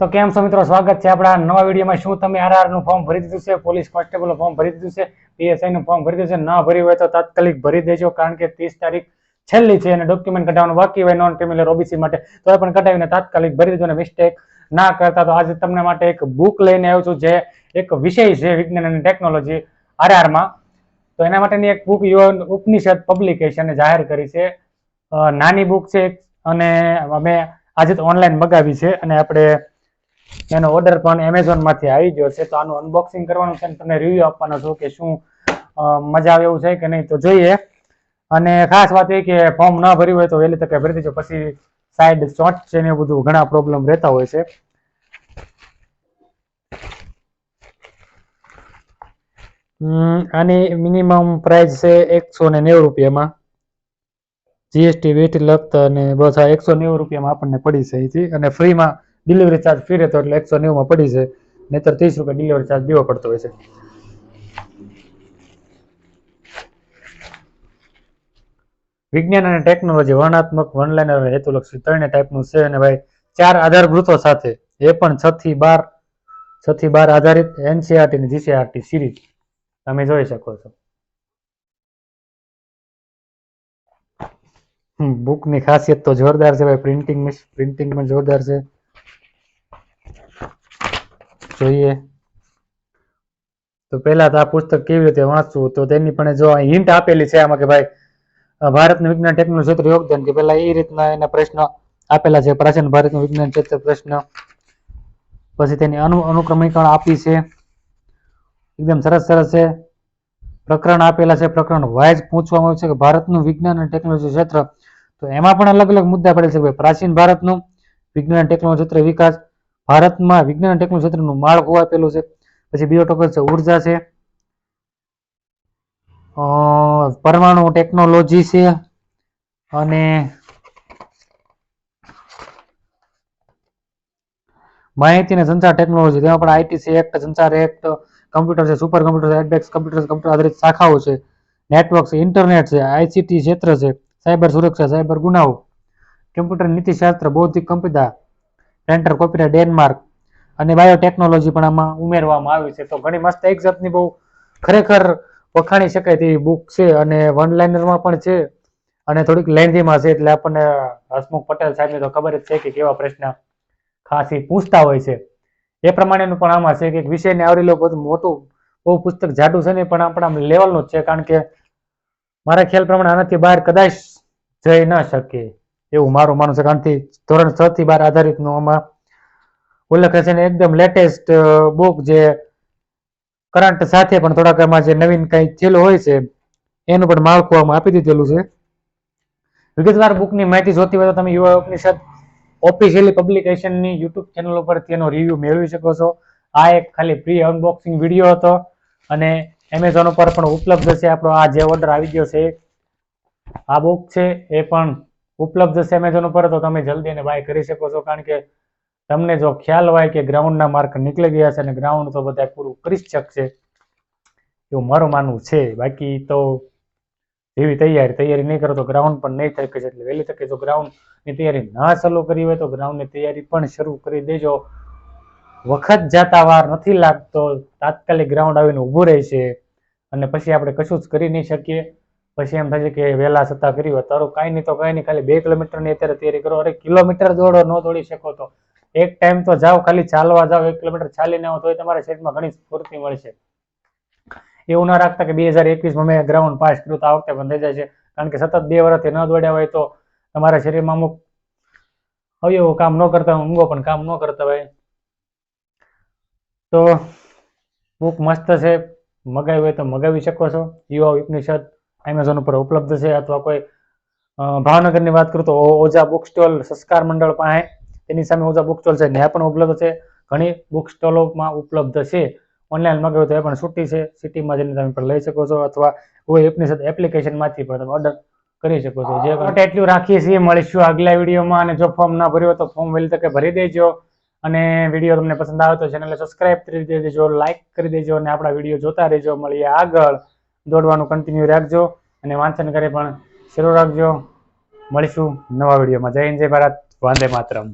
તો કેમ છો મિત્રો? સ્વાગત છે આપણા નવા વિડીયોમાં. શું તમે આરઆરનું ફોર્મ ભરી દીધું છે? પોલીસ કોન્સ્ટેબલ ફોર્મ ભરી દીધું છે? પીએસઆઈ નું ફોર્મ ભરી દીધું છે? ન ભરી હોય તો તાત્કાલિક ભરી દેજો, કારણ કે ત્રીસ તારીખ છેલ્લી છે અને ડોક્યુમેન્ટ કઢાવવાનું બાકી હોય નોન ક્રિમિનલ ઓબીસી માટે. તો એ પણ કઢાવીને તાત્કાલિક ભરી દેજો અને મિસ્ટેક ના કરતા. તો આજે તમને માટે એક બુક લઈને આવ્યો છું, જે એક વિષય છે વિજ્ઞાન અને ટેકનોલોજી આરઆરમાં. તો એના માટેની એક બુક યુવન ઉપનિષદ પબ્લિકેશને જાહેર કરી છે. નાની બુક છે અને અમે આજે તો ઓનલાઈન મગાવી છે અને આપણે એનો ઓર્ડર પણ એમેઝોનમાંથી આવી ગયો છે. તો આનું અનબોક્સિંગ કરવાનું છે તમને રિવ્યુ આપવાનો છું કે શું મજા આવે એવું છે કે નહીં તો જોઈએ. અને ખાસ વાત એ કે ફોર્મ ન ભર્યું હોય તો વહેલી તકે ભરી દેજો. પછી સાઈડ શોર્ટ છે ને બધું ઘણા પ્રોબ્લેમ રહેતા હોય છે. આની મિનિમમ પ્રાઇસ છે એકસો ને નેવું રૂપિયામાં. જીએસટી વેટ લગતા અને બસ આ એકસો નેવું રૂપિયામાં આપણને પડી છે અહીંથી. અને ફ્રીમાં ડિલિવરી ચાર્જ ફ્રી રહેતો એટલે એકસો નેવુંમાં પડી છે. નહીતર ત્રીસ રૂપિયા ડિલિવરી ચાર્જ દેવો પડતો હોય છે. વિજ્ઞાન અને ટેકનોલોજી વર્ણાત્મક વનલાઈનર અને હેતુલક્ષી ત્રણે ટાઈપનું છે અને ભાઈ, ચાર આધારભૂતો સાથે. એ પણ છ થી બાર, છ થી બાર આધારિત એનસીઆરટી જીસીઆરટી સિરીઝ તમે જોઈ શકો છો. બુકની ખાસિયત તો જોરદાર છે ભાઈ. પ્રિન્ટિંગ પ્રિન્ટિંગ પણ જોરદાર છે. જોઈએ. તો પહેલા તો આ પુસ્તક કેવી રીતે વાંચવું? તો તેની પણ જો હિન્ટ આપેલી છે આમાં કે ભાઈ ભારતનું વિજ્ઞાન ટેકનોલોજી ક્ષેત્ર યોગદાન કે પહેલા એ રીતના એના પ્રશ્ન આપેલા છે. પ્રાચીન ભારતનું વિજ્ઞાન ક્ષેત્ર પ્રશ્ન. પછી તેની અનુ અનુક્રમણીકરણ આપી છે. એકદમ સરસ સરસ છે. પ્રકરણ આપેલા છે. પ્રકરણ વાઇઝ પૂછવામાં આવ્યું છે કે ભારતનું વિજ્ઞાન અને ટેકનોલોજી ક્ષેત્ર. તો એમાં પણ અલગ અલગ મુદ્દા પડેલ છે પ્રાચીન ભારતનું વિજ્ઞાન ટેકનોલોજી ક્ષેત્ર વિકાસ ભારતમાં વિજ્ઞાન અને ટેકનોલોજી ક્ષેત્રનું માળખું આપેલું છે. પછી બીજો ટોપિક છે ઊર્જા છે. પરમાણુ ટેકનોલોજી છે અને માહિતી અને સંચાર ટેકનોલોજી તેમાં પણ આઈટીસી એક્ટ, સંચાર એક્ટ, કમ્પ્યુટર છે સુપર કમ્પ્યુટર એડેક્સ કમ્પ્યુટર કમ્પ્યુટર આધારિત શાખાઓ છે નેટવર્ક છે ઇન્ટરનેટ છે આઈસીટી ક્ષેત્ર છે, સાયબર સુરક્ષા, સાયબર ગુનાઓ કમ્પ્યુટર નીતિશાસ્ત્ર બૌદ્ધિક કમ્પ્યુટર પેન્ટર કોપીરાઇટ ડેનમાર્ક અને બાયોટેકનોલોજી પણ આમાં ઉમેરવામાં આવી છે. તો ઘણી મસ્ત એક બહુ ખરેખર વખાણી શકાય તેવી બુક છે અને વન લાઇનરમાં પણ છે. અને થોડીક લેન્ધીમાં છે એટલે આપણને હસમુખ પટેલ સાહેબને તો ખબર જ છે કે કેવા પ્રશ્ન ખાસી પૂછતા હોય છે. એ પ્રમાણેનું પણ આમાં છે કે વિષયને આવરી લો બધું મોટું, બહુ પુસ્તક જાડું છે ને પણ આપણા લેવલનું જ છે. કારણ કે મારા ખ્યાલ પ્રમાણે આનાથી બહાર કદાચ જઈ ન શકે. એવું મારું માનવું છે, કારણ કે ધોરણ છ થી બાર આધારિતનું આમાં ઉલ્લેખ છે ને એકદમ લેટેસ્ટ બુક જે કરંટ સાથે પણ થોડાક એમાં જે નવીન કંઈ થયેલું હોય છે, એનું પણ માળખું આમાં આપી દીધેલું છે. વિગતવાર બુકની માહિતી જોતી હોય તો તમે યુવા ઉપનિષદ ઓફિશિયલી પબ્લિકેશનની યુટ્યુબ ચેનલ ઉપર તેનો રિવ્યુ મેળવી શકો છો. આ એક ખાલી પ્રી અનબોક્સિંગ વીડિયો હતો અને એમેઝોન ઉપર પણ ઉપલબ્ધ છે આપણો આ જે ઓર્ડર આવી ગયો છે, આ બુક છે, એ પણ ઉપલબ્ધ છે એમેઝોન ઉપર, તો તમે જલ્દી એને બાય કરી શકો છો. કારણ કે તમને જો ખ્યાલ હોય કે ગ્રાઉન્ડના માર્ક નીકળી ગયા છે અને ગ્રાઉન્ડ તો બધા પૂરું કરી શકશે. એવું મારું માનવું છે. બાકી તો જેવી તૈયારી તૈયારી નહીં કરો તો ગ્રાઉન્ડ પણ નહીં થઈ શકે એટલે વહેલી તકે જો ગ્રાઉન્ડની તૈયારી ના ચાલુ કરી હોય તો ગ્રાઉન્ડની તૈયારી પણ શરૂ કરી દેજો. વખત જતા વાર નથી લાગતો. તાત્કાલિક ગ્રાઉન્ડ આવીને ઊભું રહે છે અને પછી આપણે કશું જ કરી નહીં શકીએ. પછી એમ થાય છે કે વહેલા છતાં કરી હોય, તારું કાંઈ નહીં તો કાંઈ નહીં, ખાલી બે કિલોમીટરની અત્યારે તૈયારી કરો. અરે, કિલોમીટર દોડો, ન દોડી શકો તો. એક ટાઈમ તો જાઓ, ખાલી ચાલવા જાઓ, એક કિલોમીટર ચાલીને આવો તો તમારા શરીરમાં ઘણી સ્ફૂર્તિ મળશે. એવું ના રાખતા કે બે હજાર એકવીસમાં મેં ગ્રાઉન્ડ પાસ કર્યું તો આ વખતે પણ થઈ જાય છે કારણ કે સતત બે વર્ષથી ન દોડ્યા હોય તો તમારા શરીરમાં અમુક અવયવો કામ ન કરતા હોય ઊંઘો પણ કામ ન કરતા હોય. તો બુક મસ્ત છે. મગાવી હોય તો મગાવી શકો છો. યુવા ઉપનિષદ એમેઝોન ઉપર ઉપલબ્ધ છે અથવા કોઈ ભાવનગરની વાત કરું તો ઓ- ઓજા બુક સ્ટોલ સંસ્કાર મંડળ પાસે. તેની સામે ઓજા બુક સ્ટોલ છે. ત્યાં પણ ઉપલબ્ધ છે. ઘણી બુક સ્ટોલોમાં ઉપલબ્ધ છે. ઓનલાઈન મગાવ્યું તો એ પણ છૂટી છે. સિટીમાં જઈને તમે પણ લઈ શકો છો અથવા કોઈ એપની સાથે એપ્લિકેશનમાંથી પણ તમે ઓર્ડર કરી શકો છો. જે માટે એટલું રાખીએ છીએ મળીશું આગલા વિડીયોમાં. અને જો ફોર્મ ના ભર્યો તો ફોર્મ વહેલી તકે ભરી દેજો. અને વીડિયો તમને પસંદ આવે તો ચેનલને સબસ્ક્રાઇબ કરી દેજો લાઇક કરી દેજો અને આપણા વીડિયો જોતા રહેજો. મળીએ આગળ. દોડવાનું કન્ટિન્યુ રાખજો અને વાંચન કરે પણ શરૂ રાખજો. મળીશું નવા વિડીયોમાં. જય હિન્દ, જય ભારત. વાંદે માતરમ.